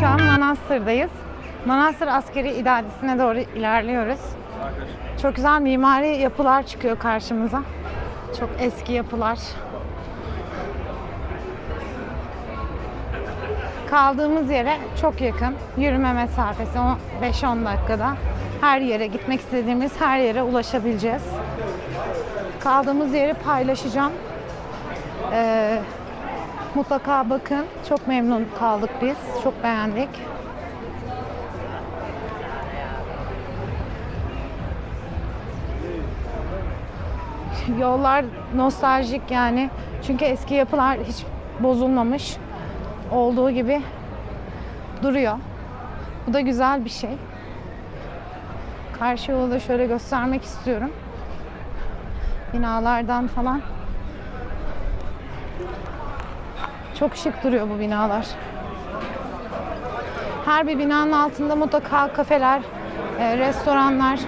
Şu an Manastır'dayız. Manastır Askeri İdadisi'ne doğru ilerliyoruz. Çok güzel mimari yapılar çıkıyor karşımıza. Çok eski yapılar. Kaldığımız yere çok yakın. Yürüme mesafesi o 5-10 dakikada. Her yere gitmek istediğimiz her yere ulaşabileceğiz. Kaldığımız yeri paylaşacağım. Ee, mutlaka bakın. Çok memnun kaldık biz. Çok beğendik. Yollar nostaljik yani. Çünkü eski yapılar hiç bozulmamış. Olduğu gibi duruyor. Bu da güzel bir şey. Karşı yolu da şöyle göstermek istiyorum. Binalardan falan. Çok şık duruyor bu binalar. Her bir binanın altında mutlaka kafeler, e, restoranlar,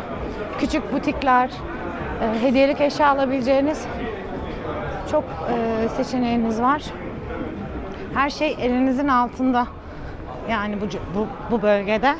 küçük butikler, e, hediyelik eşya alabileceğiniz çok e, seçeneğiniz var. Her şey elinizin altında. Yani bu bu, bu bölgede.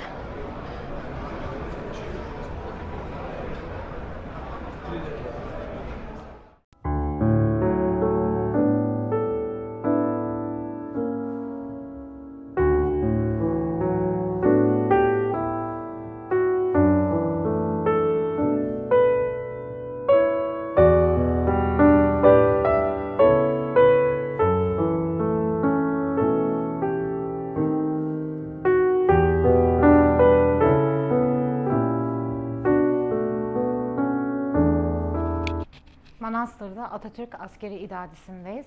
Manastır'da Atatürk Askeri İdadisi'ndeyiz.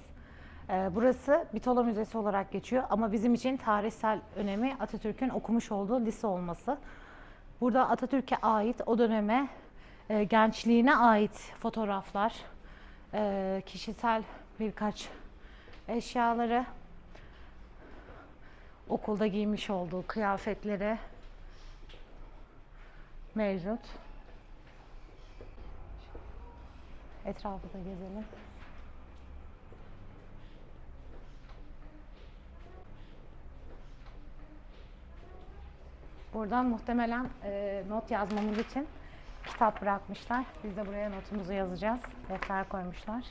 Ee, Burası Bitola Müzesi olarak geçiyor ama bizim için tarihsel önemi Atatürk'ün okumuş olduğu lise olması. Burada Atatürk'e ait o döneme e, gençliğine ait fotoğraflar, e, kişisel birkaç eşyaları, okulda giymiş olduğu kıyafetleri mevcut. Etrafı da gezelim. Burada muhtemelen e, not yazmamız için kitap bırakmışlar. Biz de buraya notumuzu yazacağız. Defter koymuşlar.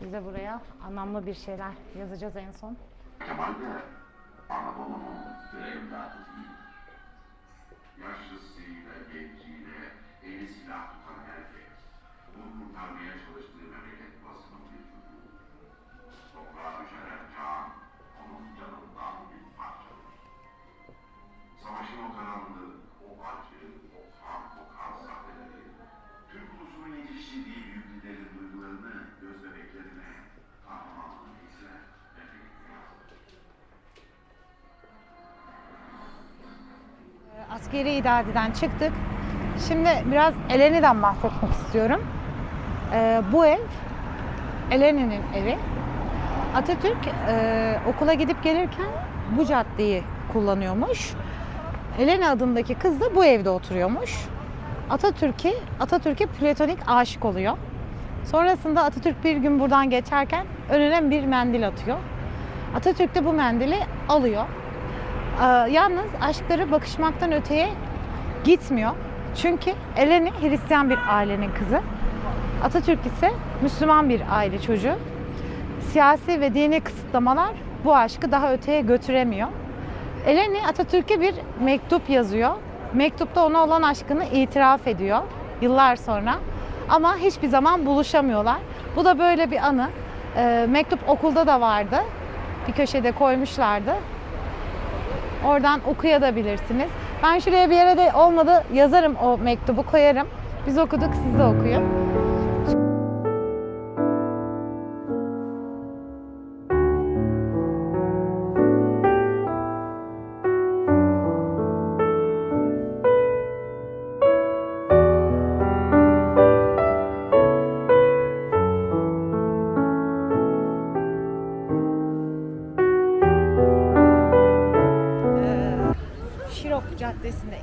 Biz de buraya anlamlı bir şeyler yazacağız en son. Değil. Yaşlısıyla, genciyle, eli silah Askeri idadiden çıktık. Şimdi biraz Eleni'den bahsetmek istiyorum. Ee, bu ev Eleni'nin evi. Atatürk e, okula gidip gelirken bu caddeyi kullanıyormuş. Eleni adındaki kız da bu evde oturuyormuş. Atatürk'e Atatürk'e platonik aşık oluyor. Sonrasında Atatürk bir gün buradan geçerken önüne bir mendil atıyor. Atatürk de bu mendili alıyor. Yalnız aşkları bakışmaktan öteye gitmiyor. Çünkü Eleni Hristiyan bir ailenin kızı. Atatürk ise Müslüman bir aile çocuğu. Siyasi ve dini kısıtlamalar bu aşkı daha öteye götüremiyor. Eleni Atatürk'e bir mektup yazıyor. Mektupta ona olan aşkını itiraf ediyor yıllar sonra. Ama hiçbir zaman buluşamıyorlar. Bu da böyle bir anı. Ee, mektup okulda da vardı. Bir köşede koymuşlardı. Oradan okuyabilirsiniz. Ben şuraya bir yere de olmadı yazarım o mektubu koyarım. Biz okuduk siz de okuyun.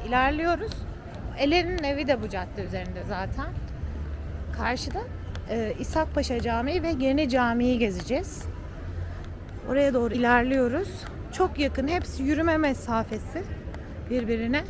İlerliyoruz. Eler'in evi de bu cadde üzerinde zaten. Karşıda e, İshak Paşa Camii ve Yeni Camii'yi gezeceğiz. Oraya doğru ilerliyoruz. çok yakın. Hepsi yürüme mesafesi birbirine.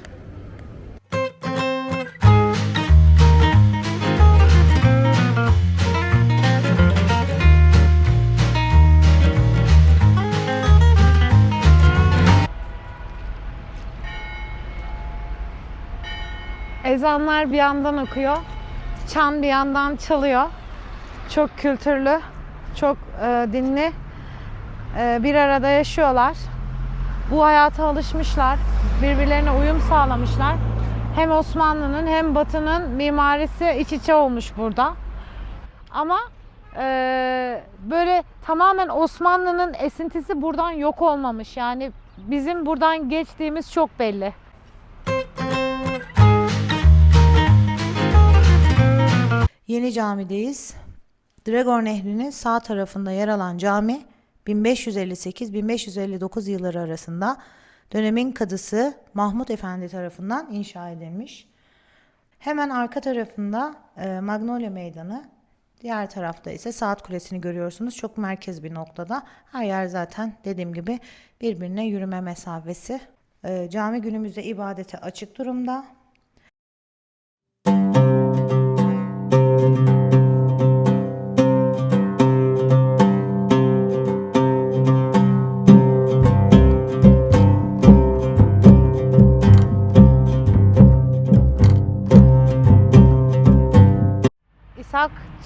Ezanlar bir yandan okuyor. Çan bir yandan çalıyor. Çok kültürlü, çok e, dinli. E, bir arada yaşıyorlar. Bu hayata alışmışlar. Birbirlerine uyum sağlamışlar. Hem Osmanlı'nın hem Batı'nın mimarisi iç içe olmuş burada. Ama e, böyle tamamen Osmanlı'nın esintisi buradan yok olmamış. Yani bizim buradan geçtiğimiz çok belli. Yeni Cami'deyiz. Dragor Nehri'nin sağ tarafında yer alan cami 1558-1559 yılları arasında dönemin kadısı Mahmut Efendi tarafından inşa edilmiş. Hemen arka tarafında e, Magnolia Meydanı, diğer tarafta ise Saat Kulesi'ni görüyorsunuz. Çok merkez bir noktada. Her yer zaten dediğim gibi birbirine yürüme mesafesi. E, cami günümüzde ibadete açık durumda.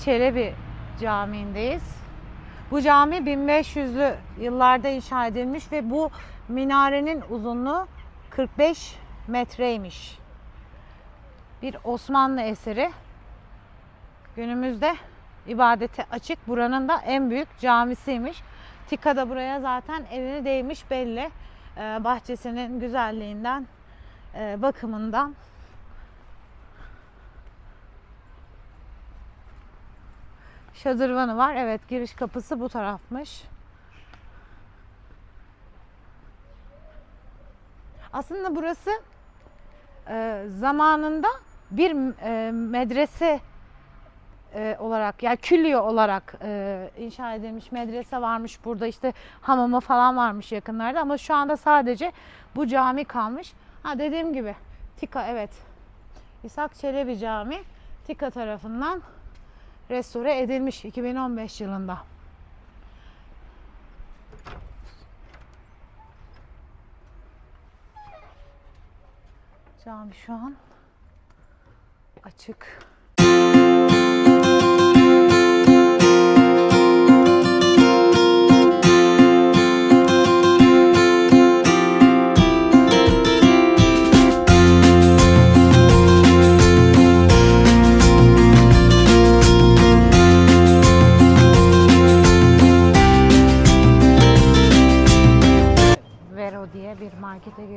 Çelebi Camii'ndeyiz. Bu cami 1500'lü yıllarda inşa edilmiş ve bu minarenin uzunluğu 45 metreymiş. Bir Osmanlı eseri. Günümüzde ibadete açık. Buranın da en büyük camisiymiş. Tika da buraya zaten elini değmiş belli. Ee, bahçesinin güzelliğinden, e, bakımından. Şadırvanı var. Evet giriş kapısı bu tarafmış. Aslında burası e, zamanında bir e, medrese e, olarak yani külliye olarak e, inşa edilmiş medrese varmış burada işte hamamı falan varmış yakınlarda ama şu anda sadece bu cami kalmış. Ha dediğim gibi Tika evet İshak Çelebi Camii Tika tarafından restore edilmiş 2015 yılında. Cami şu an açık.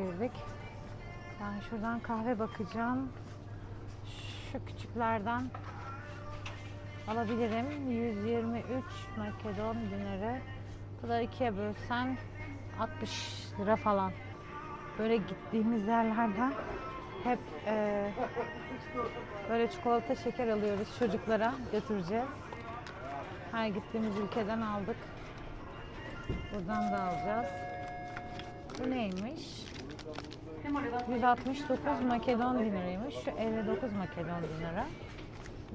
Girdik. Ben şuradan kahve bakacağım. Şu küçüklerden alabilirim. 123 Makedon dinarı. Bu da ikiye bölsen 60 lira falan. Böyle gittiğimiz yerlerden hep e, böyle çikolata şeker alıyoruz çocuklara götüreceğiz. Her gittiğimiz ülkeden aldık. Buradan da alacağız. Bu neymiş? 169 Makedon dinarıymış. Şu 59 Makedon dinarı.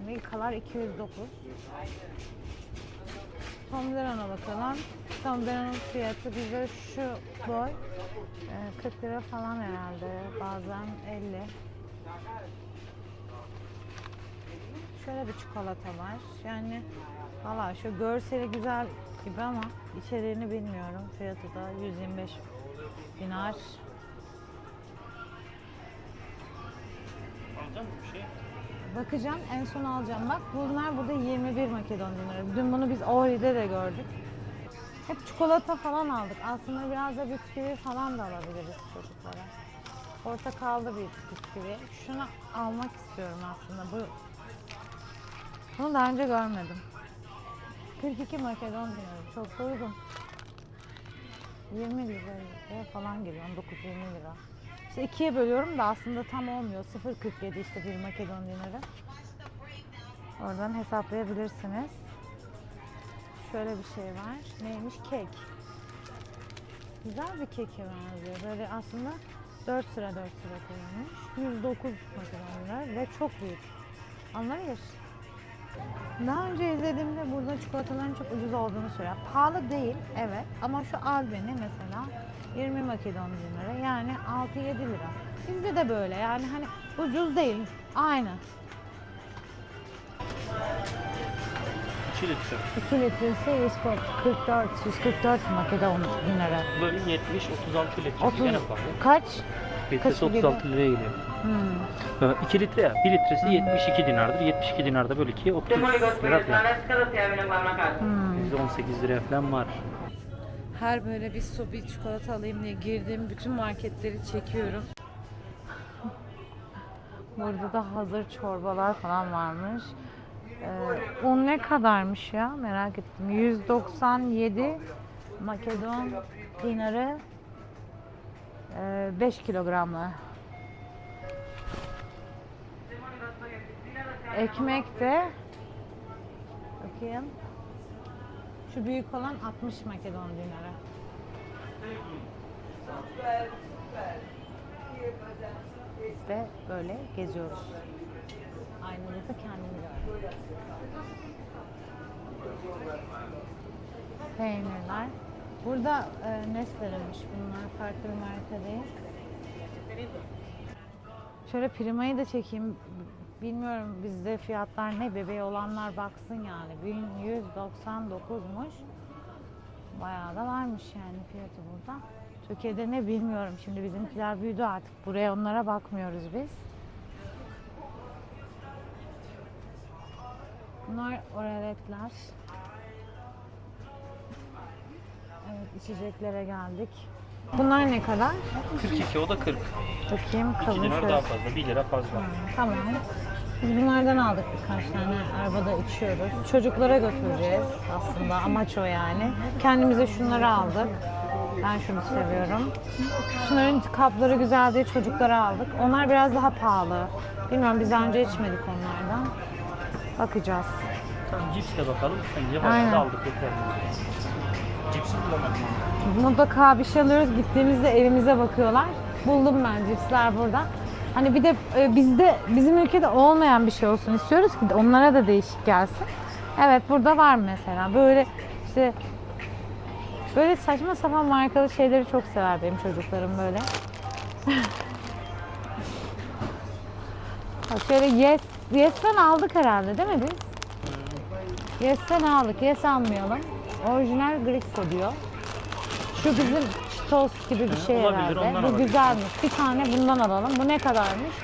Milkalar 209. Toblerone'a bakalım. Toblerone'un fiyatı bize şu boy e, 40 lira falan herhalde. Bazen 50. Şöyle bir çikolata var. Yani valla şu görseli güzel gibi ama içeriğini bilmiyorum. Fiyatı da 125 dinar. Bakacağım en son alacağım. Bak bunlar burada 21 Makedon dinarı. Dün bunu biz Ohri'de de gördük. Hep çikolata falan aldık. Aslında biraz da bisküvi falan da alabiliriz çocuklara. Portakallı bir bisküvi. Şunu almak istiyorum aslında. Bu bunu daha önce görmedim. 42 Makedon dinarı. Çok uygun. 20 liraya falan geliyor. 19-20 lira. İşte ikiye bölüyorum da aslında tam olmuyor. 0.47 işte bir Makedon dinarı. Oradan hesaplayabilirsiniz. Şöyle bir şey var. Neymiş? Kek. Güzel bir keke benziyor. Böyle aslında 4 sıra 4 sıra koyulmuş. 109 Makedon lira ve çok büyük. Alınabilir. Daha önce izlediğimde burada çikolataların çok ucuz olduğunu söylüyor. Pahalı değil evet ama şu Albeni mesela 20 Makedon lira yani 6-7 lira. Bizde de böyle yani hani ucuz değil. Aynı. 2 litre. 2 litresi 144, 144 Makedon dinarı. Böyle 70 36 litre. 30 Gene pahalı. kaç? Litresi kaç gibi? 36 liraya geliyor. Hmm. 2 litre ya. 1 litresi 72 dinardır. 72 dinarda böyle ki 30 lira falan. Hmm. %18 liraya falan var. Her böyle bir su bir çikolata alayım diye girdiğim bütün marketleri çekiyorum. Burada da hazır çorbalar falan varmış. Ee, un ne kadarmış ya merak ettim. 197 Makedon dinarı e, 5 kilogramlı. Ekmek de bakayım. Şu büyük olan 60 Makedon dinarı. Biz böyle geziyoruz. Aynamızda kendimiz görüyoruz. Peynirler. Burada e, Nestle'miş bunlar. Farklı bir marka değil. Şöyle primayı da çekeyim. Bilmiyorum bizde fiyatlar ne bebeği olanlar baksın yani. 1199'muş. Bayağı da varmış yani fiyatı burada. Türkiye'de ne bilmiyorum. Şimdi bizimkiler büyüdü artık. Buraya onlara bakmıyoruz biz. Bunlar oraletler. Evet içeceklere geldik. Bunlar ne kadar? 42 o da 40. Bakayım 2 kabul dinar şöyle. daha fazla. 1 lira fazla. Tamam. Biz bunlardan aldık birkaç tane. Arabada içiyoruz. Çocuklara götüreceğiz aslında. Amaç o yani. Kendimize şunları aldık. Ben şunu seviyorum. Şunların kapları güzel diye çocuklara aldık. Onlar biraz daha pahalı. Bilmiyorum biz daha önce içmedik onlardan. Bakacağız. Tamam cips de bakalım. Önce Aynen. başta aldık yeter. Cipsi bulamadım. Mutlaka bir şey alıyoruz. Gittiğimizde evimize bakıyorlar. Buldum ben cipsler burada. Hani bir de e, bizde bizim ülkede olmayan bir şey olsun istiyoruz ki onlara da değişik gelsin. Evet burada var mesela. Böyle işte böyle saçma sapan markalı şeyleri çok sever benim çocuklarım böyle. Bak şöyle Yes, Yes'ten aldık herhalde değil mi biz? Yes'ten aldık. Yes almayalım. Orijinal Grifo diyor. Şu bizim Cheetos gibi bir şey olabilir, herhalde. Bu alabiliriz. güzelmiş. Bir tane bundan alalım. Bu ne kadarmış?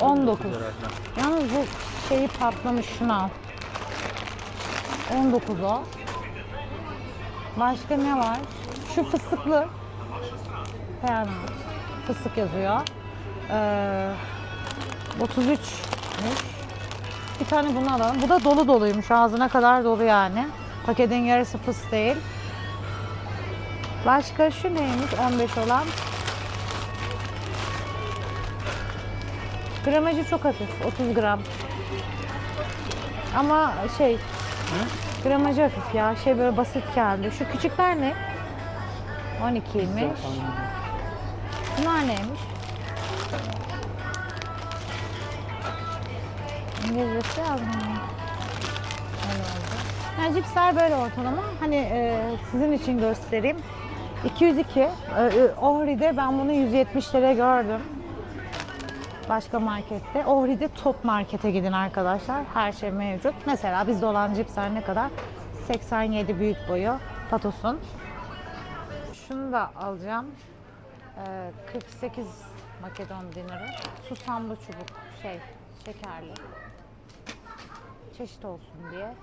19. lira falan. Yalnız bu şeyi patlamış. Şunu al. 19 o. Başka ne var? Şu fıstıklı. Peanut. Fıstık yazıyor. Ee, 33'müş. Bir tane bunu alalım. Bu da dolu doluymuş. Ağzına kadar dolu yani. Paketin yarısı fıs değil. Başka şu neymiş 15 olan? Gramajı çok hafif. 30 gram. Ama şey gramajı hafif ya. Şey böyle basit geldi. Şu küçükler ne? 12'ymiş. Bunlar neymiş? İngilizcesi yazmıyor. Yani cipsler böyle ortalama. Hani e, sizin için göstereyim. 202. E, e, Ohri'de ben bunu 170 lira gördüm. Başka markette. Ohri'de top markete gidin arkadaşlar. Her şey mevcut. Mesela bizde olan cipsler ne kadar? 87 büyük boyu. Patos'un. Şunu da alacağım. Ee, 48 Makedon dinarı. Susamlı çubuk şey şekerli. Çeşit olsun diye.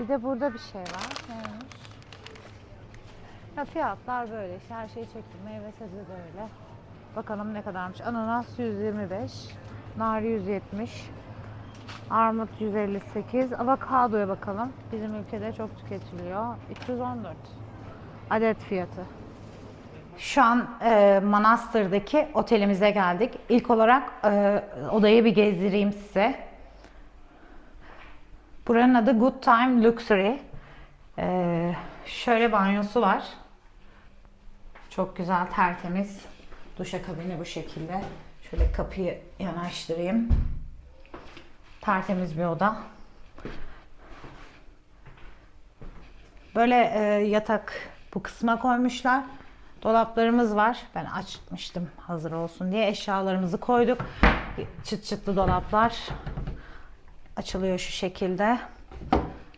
Bir de burada bir şey var. Neymiş? Ya fiyatlar böyle. İşte her şeyi çektim. Meyve sebze böyle. Bakalım ne kadarmış. Ananas 125. Nar 170. Armut 158. Avokadoya bakalım. Bizim ülkede çok tüketiliyor. 214 adet fiyatı. Şu an e, Manastır'daki otelimize geldik. İlk olarak e, odayı bir gezdireyim size. Buranın adı Good Time Luxury. E, şöyle banyosu var. Çok güzel, tertemiz. Duşakabini bu şekilde. Şöyle kapıyı yanaştırayım. Tertemiz bir oda. Böyle e, yatak bu kısma koymuşlar. Dolaplarımız var. Ben açmıştım hazır olsun diye. Eşyalarımızı koyduk. Çıt çıtlı dolaplar. Açılıyor şu şekilde.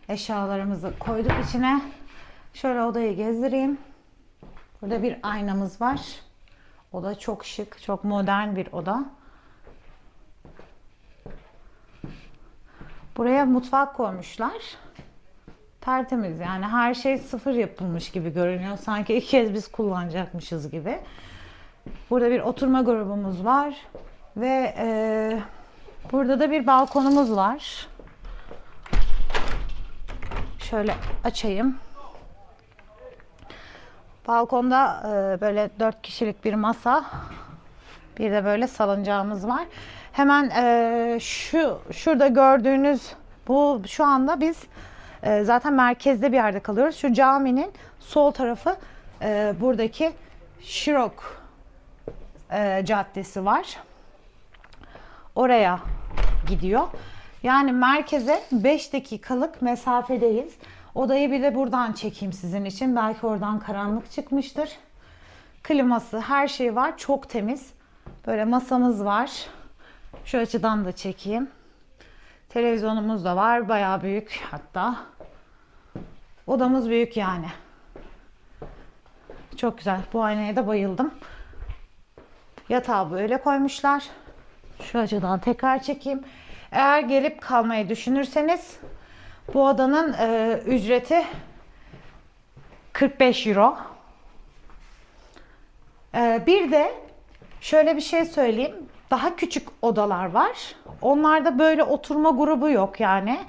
Eşyalarımızı koyduk içine. Şöyle odayı gezdireyim. Burada bir aynamız var. Oda çok şık, çok modern bir oda. Buraya mutfak koymuşlar. Tertemiz yani her şey sıfır yapılmış gibi görünüyor. Sanki ilk kez biz kullanacakmışız gibi. Burada bir oturma grubumuz var. Ve eee, burada da bir balkonumuz var. Şöyle açayım. Balkonda e, böyle dört kişilik bir masa, bir de böyle salıncağımız var. Hemen e, şu şurada gördüğünüz bu şu anda biz e, zaten merkezde bir yerde kalıyoruz. Şu caminin sol tarafı e, buradaki Şirok e, caddesi var. Oraya gidiyor. Yani merkeze 5 dakikalık mesafedeyiz. Odayı bir de buradan çekeyim sizin için. Belki oradan karanlık çıkmıştır. Kliması, her şey var. Çok temiz. Böyle masamız var. Şu açıdan da çekeyim. Televizyonumuz da var. Bayağı büyük hatta. Odamız büyük yani. Çok güzel. Bu aynaya da bayıldım. Yatağı böyle koymuşlar. Şu açıdan tekrar çekeyim. Eğer gelip kalmayı düşünürseniz bu odanın e, ücreti 45 euro. E, bir de şöyle bir şey söyleyeyim. Daha küçük odalar var. Onlarda böyle oturma grubu yok yani.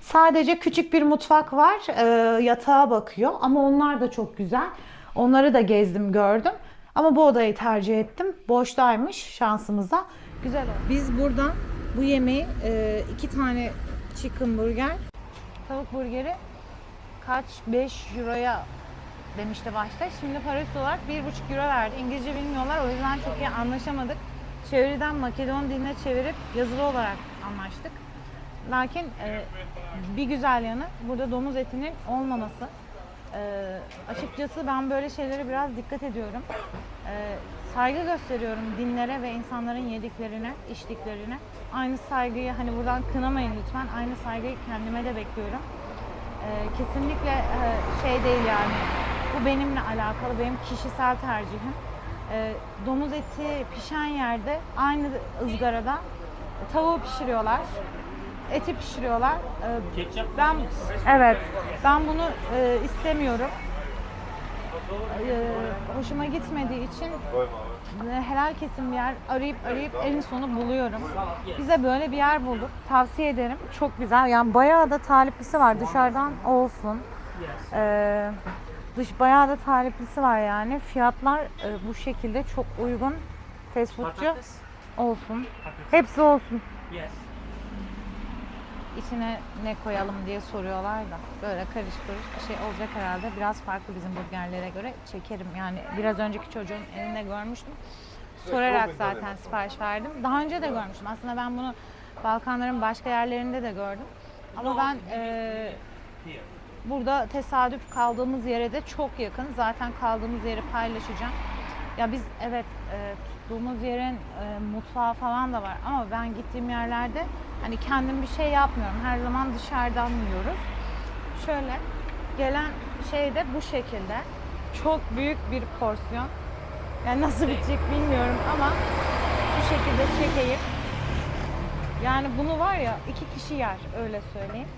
Sadece küçük bir mutfak var. E, yatağa bakıyor ama onlar da çok güzel. Onları da gezdim gördüm. Ama bu odayı tercih ettim. Boştaymış şansımıza. Güzel oldu. Biz buradan bu yemeği e, iki tane chicken burger Tavuk burgeri kaç? 5 euroya demişti başta. Şimdi parası olarak 1,5 euro verdi. İngilizce bilmiyorlar o yüzden çok iyi anlaşamadık. Çeviriden Makedon diline çevirip yazılı olarak anlaştık. Lakin e, bir güzel yanı burada domuz etinin olmaması. E, açıkçası ben böyle şeylere biraz dikkat ediyorum. E, saygı gösteriyorum dinlere ve insanların yediklerine, içtiklerine. Aynı saygıyı hani buradan kınamayın lütfen. Aynı saygıyı kendime de bekliyorum. E, kesinlikle e, şey değil yani. Bu benimle alakalı, benim kişisel tercihim. E, domuz eti pişen yerde aynı ızgarada tavuğu pişiriyorlar. Eti pişiriyorlar. E, ben evet ben bunu e, istemiyorum. E, hoşuma gitmediği için helal kesim bir yer arayıp arayıp en sonu buluyorum. Bize böyle bir yer bulduk. Tavsiye ederim. Çok güzel. Yani bayağı da taliplisi var. Dışarıdan olsun. E, dış bayağı da taliplisi var yani. Fiyatlar e, bu şekilde çok uygun. Fast foodcu olsun. Hepsi olsun. İçine ne koyalım diye soruyorlar da böyle karış karış bir şey olacak herhalde. Biraz farklı bizim burgerlere göre çekerim. Yani biraz önceki çocuğun elinde görmüştüm. Sorarak zaten sipariş verdim. Daha önce de görmüştüm. Aslında ben bunu Balkanların başka yerlerinde de gördüm. Ama ben eee, burada tesadüf kaldığımız yere de çok yakın. Zaten kaldığımız yeri paylaşacağım. Ya biz evet e, tuttuğumuz yerin e, mutfağı falan da var ama ben gittiğim yerlerde hani kendim bir şey yapmıyorum. Her zaman dışarıdan yiyoruz. Şöyle gelen şey de bu şekilde. Çok büyük bir porsiyon. Yani nasıl bitecek bilmiyorum ama bu şekilde çekeyim. Yani bunu var ya iki kişi yer öyle söyleyeyim.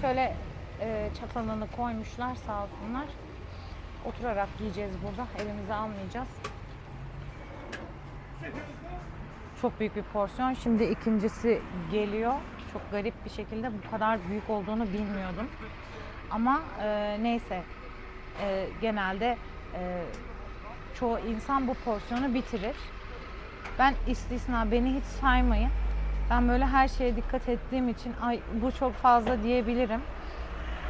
Şöyle e, çatalını koymuşlar sağ olsunlar. Oturarak yiyeceğiz burada. Elimize almayacağız. Çok büyük bir porsiyon. Şimdi ikincisi geliyor. Çok garip bir şekilde bu kadar büyük olduğunu bilmiyordum. Ama e, neyse E, genelde e, çoğu insan bu porsiyonu bitirir. Ben istisna beni hiç saymayın. Ben böyle her şeye dikkat ettiğim için ay bu çok fazla diyebilirim.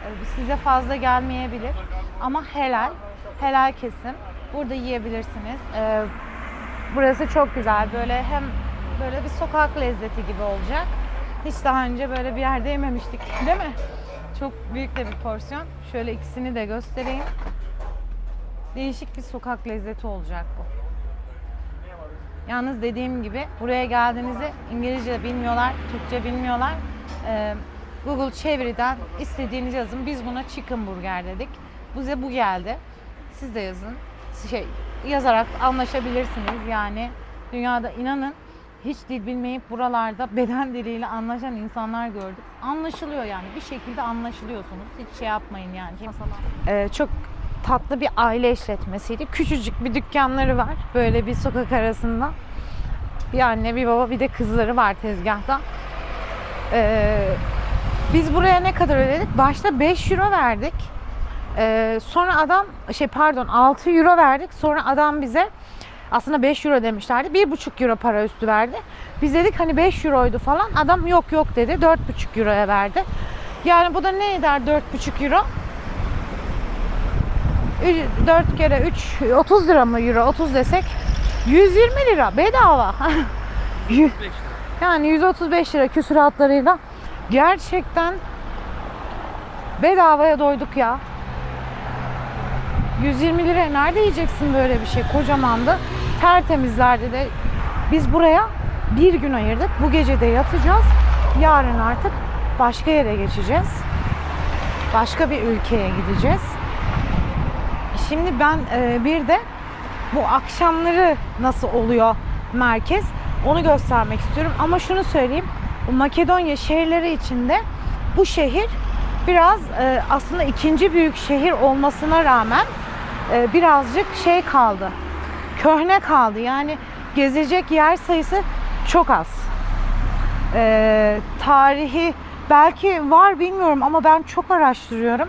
E, size fazla gelmeyebilir ama helal, helal kesim. Burada yiyebilirsiniz. Ee, burası çok güzel. Böyle hem böyle bir sokak lezzeti gibi olacak. Hiç daha önce böyle bir yerde yememiştik değil mi? Çok büyük de bir porsiyon. Şöyle ikisini de göstereyim. Değişik bir sokak lezzeti olacak bu. Yalnız dediğim gibi buraya geldiğinizde İngilizce bilmiyorlar, Türkçe bilmiyorlar. Ee, Google çeviriden istediğinizi yazın. Biz buna chicken burger dedik. Bize bu geldi. Siz de yazın. Şey yazarak anlaşabilirsiniz. Yani dünyada inanın hiç dil bilmeyip buralarda beden diliyle anlaşan insanlar gördük. Anlaşılıyor yani. Bir şekilde anlaşılıyorsunuz. Hiç şey yapmayın yani. Ee, çok tatlı bir aile işletmesiydi. Küçücük bir dükkanları var. Böyle bir sokak arasında. Bir anne, bir baba, bir de kızları var tezgahta. Ee, biz buraya ne kadar ödedik? Başta 5 euro verdik. Ee, sonra adam, şey pardon 6 euro verdik. Sonra adam bize aslında 5 euro demişlerdi. 1,5 euro para üstü verdi. Biz dedik hani 5 euroydu falan. Adam yok yok dedi. 4,5 euroya verdi. Yani bu da ne eder 4,5 euro? 4 kere 3 30 lira mı euro 30 desek 120 lira bedava. Yani 135 lira küsuratlarıyla gerçekten bedavaya doyduk ya. 120 lira nerede yiyeceksin böyle bir şey kocamandı. Tertemizlerdi de biz buraya bir gün ayırdık. Bu gece de yatacağız. Yarın artık başka yere geçeceğiz. Başka bir ülkeye gideceğiz. Şimdi ben e, bir de bu akşamları nasıl oluyor merkez onu göstermek istiyorum. Ama şunu söyleyeyim. Makedonya şehirleri içinde bu şehir biraz e, aslında ikinci büyük şehir olmasına rağmen e, birazcık şey kaldı. Köhne kaldı. Yani gezecek yer sayısı çok az. E, tarihi belki var bilmiyorum ama ben çok araştırıyorum.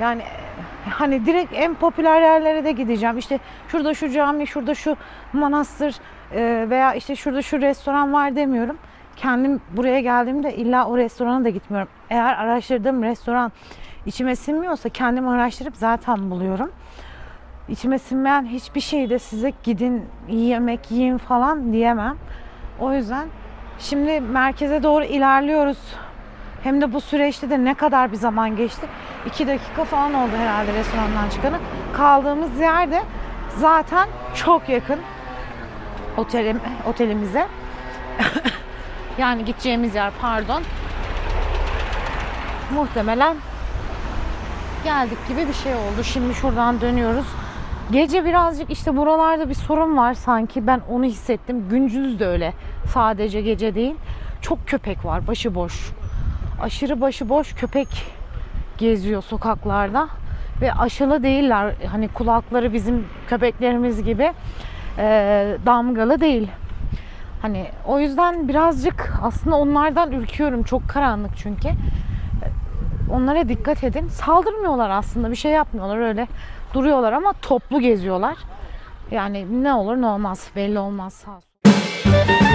Yani e, hani direkt en popüler yerlere de gideceğim. İşte şurada şu cami, şurada şu manastır e, veya işte şurada şu restoran var demiyorum. Kendim buraya geldiğimde illa o restorana da gitmiyorum. Eğer araştırdığım restoran içime sinmiyorsa kendim araştırıp zaten buluyorum. İçime sinmeyen hiçbir şeyde size gidin yemek yiyin falan diyemem. O yüzden şimdi merkeze doğru ilerliyoruz. Hem de bu süreçte de ne kadar bir zaman geçti. 2 dakika falan oldu herhalde restorandan çıkanı. Kaldığımız yerde zaten çok yakın otelim, otelimize. yani gideceğimiz yer pardon. Muhtemelen geldik gibi bir şey oldu. Şimdi şuradan dönüyoruz. Gece birazcık işte buralarda bir sorun var sanki. Ben onu hissettim. Gündüz de öyle. Sadece gece değil. Çok köpek var başıboş. Aşırı başıboş köpek geziyor sokaklarda. Ve aşılı değiller. Hani kulakları bizim köpeklerimiz gibi e, damgalı değil. Hani o yüzden birazcık aslında onlardan ürküyorum. Çok karanlık çünkü. Onlara dikkat edin. Saldırmıyorlar aslında. Bir şey yapmıyorlar öyle. Duruyorlar ama toplu geziyorlar. Yani ne olur ne olmaz. Belli olmaz. Sağ olsun.